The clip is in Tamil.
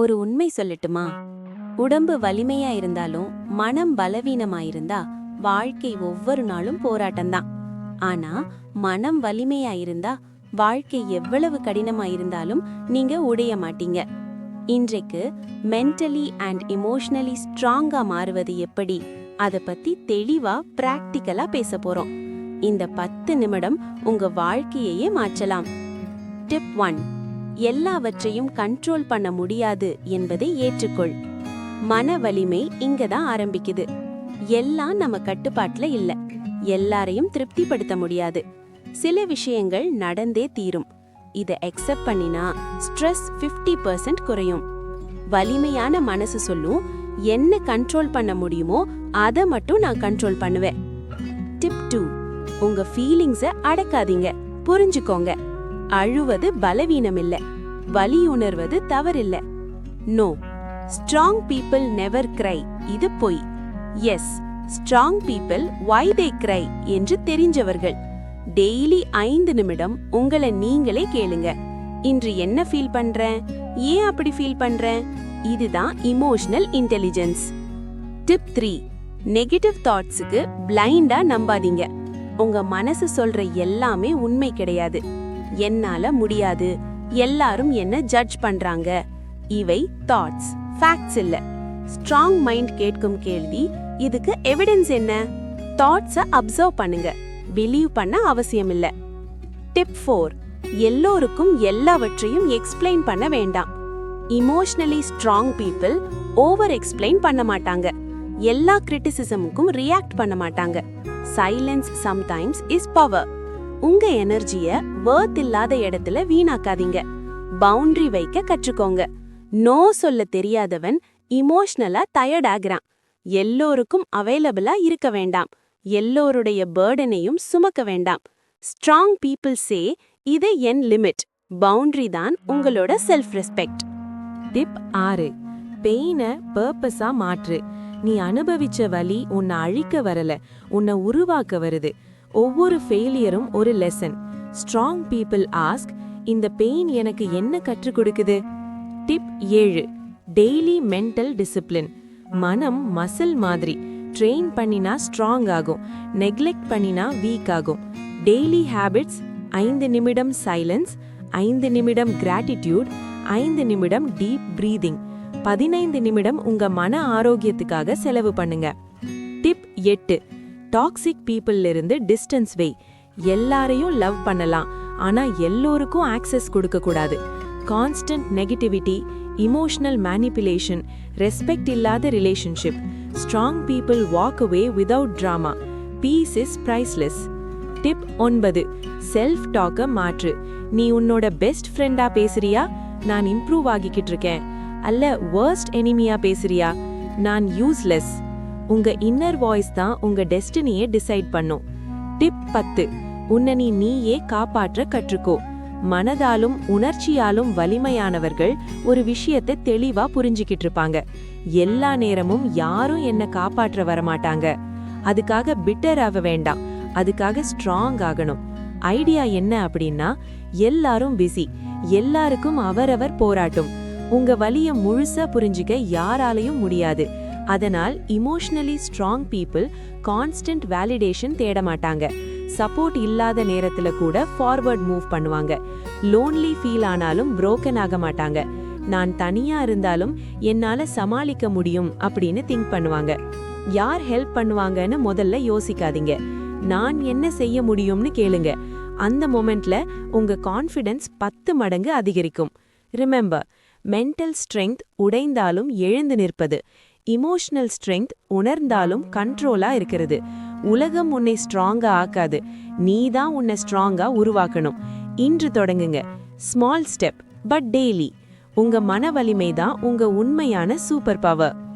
ஒரு உண்மை சொல்லட்டுமா? உடம்பு வலிமையா இருந்தாலும் மனம் பலவீனமா இருந்தா வாழ்க்கை ஒவ்வொரு நாளும் போராட்டம்தான். ஆனா மனம் வலிமையா இருந்தா வாழ்க்கை எவ்வளவு கடினமா இருந்தாலும் நீங்க உடைய மாட்டீங்க. இன்றைக்கு மென்டலி அண்ட் இமோஷனலி ஸ்ட்ராங்கா மாறுவது எப்படி? அத பத்தி தெளிவா பிராக்டிக்கலா பேச போறோம். இந்த பத்து நிமிடம் உங்க வாழ்க்கையையே மாற்றலாம். டிப் ஒன் எல்லாவற்றையும் கண்ட்ரோல் பண்ண முடியாது என்பதை ஏற்றுக்கொள். மன வலிமை இங்கதான் ஆரம்பிக்குது. எல்லாம் நம்ம கட்டுப்பாட்டுல இல்ல. எல்லாரையும் திருப்திப்படுத்த முடியாது. சில விஷயங்கள் நடந்தே தீரும். இதை அக்செப்ட் பண்ணினா ஸ்ட்ரெஸ் 50% பர்சன்ட் குறையும். வலிமையான மனசு சொல்லும் என்ன கண்ட்ரோல் பண்ண முடியுமோ அதை மட்டும் நான் கண்ட்ரோல் பண்ணுவேன். டிப் டூ உங்க ஃபீலிங்ஸை அடக்காதீங்க. புரிஞ்சுக்கோங்க. அழுவது பலவீனம் இல்ல வலி உணர்வது தவறில்ல. No strong people never cry இது பொய். Yes strong people why they cry என்று தெரிஞ்சவர்கள். டெய்லி ஐந்து நிமிடம் உங்களை நீங்களே கேளுங்க. இன்று என்ன ஃபீல் பண்றேன்? ஏன் அப்படி ஃபீல் பண்றேன்? இதுதான் emotional intelligence tip three negative தாட்ஸுக்கு பிளைண்டா நம்பாதீங்க. உங்க மனசு சொல்ற எல்லாமே உண்மை கிடையாது. என்னால முடியாது. எல்லாரும் என்ன ஜட்ஜ் பண்றாங்க? இவை தாட்ஸ் ஃபேக்ட்ஸ் இல்ல. ஸ்ட்ராங் மைண்ட் கேட்கும் கேள்வி இதுக்கு எவிடன்ஸ் என்ன? தாட்ஸ அப்சர்வ் பண்ணுங்க. பிலீவ் பண்ண அவசியம் இல்ல. டிப் ஃபோர் எல்லோருக்கும் எல்லாவற்றையும் எக்ஸ்பிளைன் பண்ண வேண்டாம். Emotionally strong people over explain பண்ண மாட்டாங்க. எல்லா கிரிட்டிசிசமுக்கும் ரியாக்ட் பண்ண மாட்டாங்க. சைலன்ஸ் சம்டைம்ஸ் இஸ் பவர் உங்க எனர்ஜிய வேர்த் இல்லாத இடத்துல வீணாக்காதீங்க. பவுண்டரி வைக்க கற்றுக்கோங்க. நோ சொல்ல தெரியாதவன் இமோஷனலா டயர்ட் ஆகுறான். எல்லோருக்கும் அவைலபிளா இருக்க வேண்டாம். எல்லோருடைய பேர்டனையும் சுமக்க வேண்டாம். ஸ்ட்ராங் பீப்புள் சே இது என் லிமிட் பவுண்டரி தான் உங்களோட செல்ஃப் ரெஸ்பெக்ட் டிப் ஆறு. பெயினை பர்பஸா மாற்று. நீ அனுபவிச்ச வலி உன்னை அழிக்க வரல. உன்னை உருவாக்க வருது. ஒவ்வொரு ஃபெயிலியரும் ஒரு லெசன் ஸ்ட்ராங் பீப்புள் ஆஸ்க் இந்த பெயின் எனக்கு என்ன கற்றுக் கொடுக்குது? டிப் ஏழு டெய்லி மென்டல் டிசிப்ளின் மனம் மசில் மாதிரி. ட்ரெயின் பண்ணினா ஸ்ட்ராங் ஆகும். நெக்லெக்ட் பண்ணினா வீக் ஆகும். டெய்லி ஹேபிட்ஸ் ஐந்து நிமிடம் சைலன்ஸ் ஐந்து நிமிடம் கிராட்டிடியூட் ஐந்து நிமிடம் டீப் ப்ரீதிங் பதினைந்து நிமிடம் உங்க மன ஆரோக்கியத்துக்காக செலவு பண்ணுங்க. டிப் எட்டு டாக்ஸிக் பீப்புள்ல இருந்து டிஸ்டன்ஸ் வை எல்லாரையும் லவ் பண்ணலாம். ஆனா எல்லோருக்கும் ஆக்சஸ் கொடுக்க கூடாது constant negativity emotional manipulation respect இல்லாத relationship strong people walk away without drama peace is priceless tip ஒன்பது செல்ஃப் டாக்க மாற்று. நீ உன்னோட பெஸ்ட் ஃப்ரெண்டா பேசுறியா? நான் இம்ப்ரூவ் ஆகிக்கிட்டு இருக்கேன். அல்ல வேர்ஸ்ட் எனிமியா பேசுறியா? நான் யூஸ்லெஸ் உங்க இன்னர் வாய்ஸ் தான் உங்க டெஸ்டினியை டிசைட் பண்ணும். டிப் பத்து உன்னை நீ நீயே காப்பாற்ற கற்றுக்கோ. மனதாலும் உணர்ச்சியாலும் வலிமையானவர்கள் ஒரு விஷயத்தை தெளிவா புரிஞ்சுக்கிட்டு இருப்பாங்க. எல்லா நேரமும் யாரும் என்ன காப்பாற்ற வரமாட்டாங்க. அதுக்காக பிட்டர் ஆக வேண்டாம். அதுக்காக ஸ்ட்ராங் ஆகணும். ஐடியா என்ன அப்படின்னா எல்லாரும் பிஸி எல்லாருக்கும் அவரவர் போராட்டும். உங்க வலிய முழுசா புரிஞ்சுக்க யாராலையும் முடியாது. அதனால் emotionally strong people constant validation தேட மாட்டாங்க சப்போர்ட் இல்லாத நேரத்துல கூட ஃபார்வர்ட் மூவ் பண்ணுவாங்க. லோன்லி ஃபீல் ஆனாலும் புரோக்கன் ஆக மாட்டாங்க. நான் தனியா இருந்தாலும் என்னால சமாளிக்க முடியும் அப்படின்னு திங்க் பண்ணுவாங்க. யார் ஹெல்ப் பண்ணுவாங்கன்னு முதல்ல யோசிக்காதீங்க. நான் என்ன செய்ய முடியும்னு கேளுங்க. அந்த மொமெண்ட்ல உங்க கான்ஃபிடன்ஸ் பத்து மடங்கு அதிகரிக்கும். ரிமெம்பர் மென்டல் ஸ்ட்ரெங்க் உடைந்தாலும் எழுந்து நிற்பது. இமோஷனல் ஸ்ட்ரென்த் உணர்ந்தாலும் கண்ட்ரோலா இருக்கிறது. உலகம் உன்னை ஸ்ட்ராங்கா ஆக்காது. நீ தான் உன்னை ஸ்ட்ராங்கா உருவாக்கணும். இன்று தொடங்குங்க. ஸ்மால் ஸ்டெப் பட் டெய்லி உங்க மன வலிமை தான் உங்க உண்மையான சூப்பர் பவர்